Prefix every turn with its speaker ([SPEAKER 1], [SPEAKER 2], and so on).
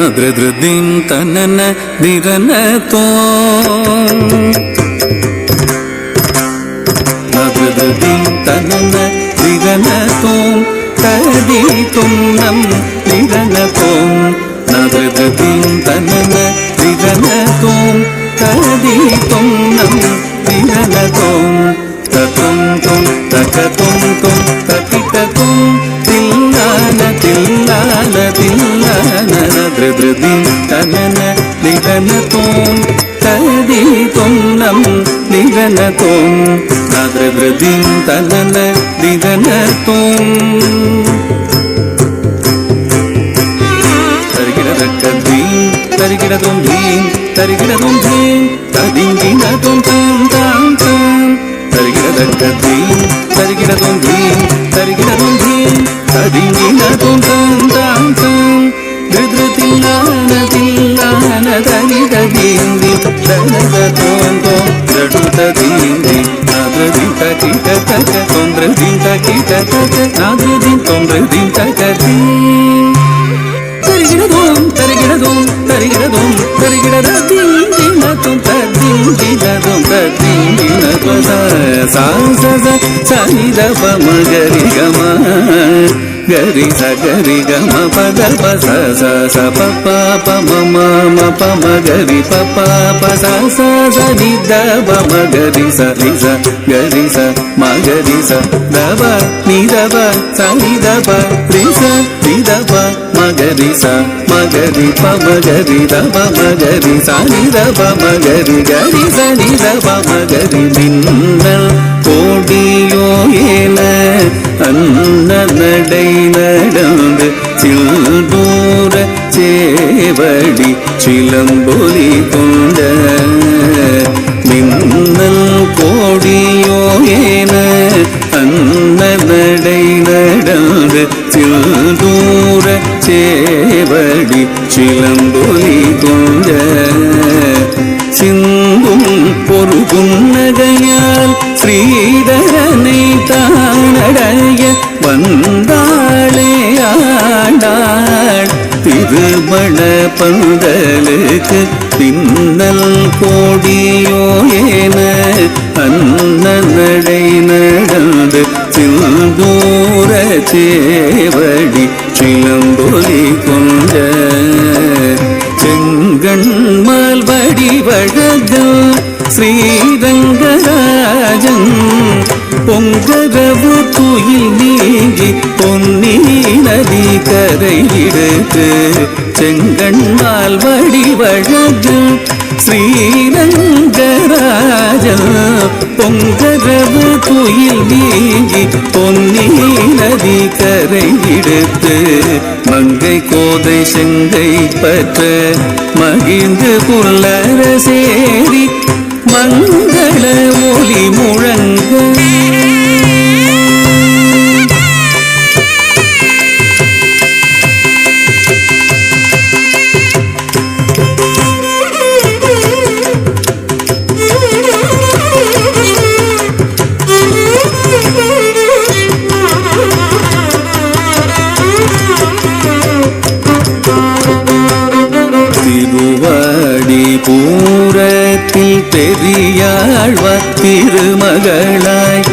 [SPEAKER 1] நாதிருதின் தனன திரன தோம் நதிருதின் தனன திரன தோம் ததி துன்னம் திரன தோம் நதிருதின் தனன திரன தோம் ததி துன்னம் திரன தோம் தத்தும் தும் தக தும் தும் தகிட தும் தில்லான. தில்லான தில்லான திருதின் தனன நிகன தோம் ததி தொன்னம் நிகன தோம் நதிருதின் தனன நிகன தோம் தருகிறதீம் தருகிறதும் தீம் தருகிறதும் தீம் தனிதீந்தி தனத தோந்தோ தடுத தீந்தி நாதிருதி தகிட தக தொந்திரதி தகிட தக நாதிருதி தொந்திரதி தகதீம் தருகிறதும் தருகிறதும் தருகிறதும் தருகிறதும் தினதும் தத்தினதும் தத்தினதும் சா ச சனித மகரி கம கரி ச கரி கம பத ப ச ச ச ப ப ப ம ம ம ப ம கரி ப ப ப ச ச ச நி த ப ம கரி ச ரி ச கரி ச ம கரி ச த ப நி த ப ச நி த ப ரி ச ரி த ப மகரி ச மகரி ப மகரி த ப மகரி ச நி த ப மகரி கரி ச நி த ப மகரி மின்னல் கோடியோ ஏன அந்த நடை நடந்து சில்தூர சேவடி சிலம்பொலி கொண்ட மின்னல் கோடியோ ஏன அந்த நடை நடந்து சில்தூர சேவடி சிலம்பொலி கொண்ட சிந்தும் ஒரு வந்தாளே ஆண்டாள். திருமண பந்தலுக்கு பின்னல் கோடியோ ஏன. அன்ன நடை நடந்து சிந்தூர சேவடி சிலம்பொலி கொண்ட செங்கண்மால் வடிவழகல் ஸ்ரீ பொன்னி நதி கரையிடுத்து செங்கண்மால் வடிவழகல் ஸ்ரீரங்கராஜன். பொங்கரவு துயில் நீங்கி பொன்னி நதி கரையிடுத்து மங்கை கோதை செங்கை பற்ற மகிழ்ந்து புல்லரசேரி மங்கள ஒளி முழங்க திருவாடி பூரத்தில் பெரியாழ்வ திருமகளாய்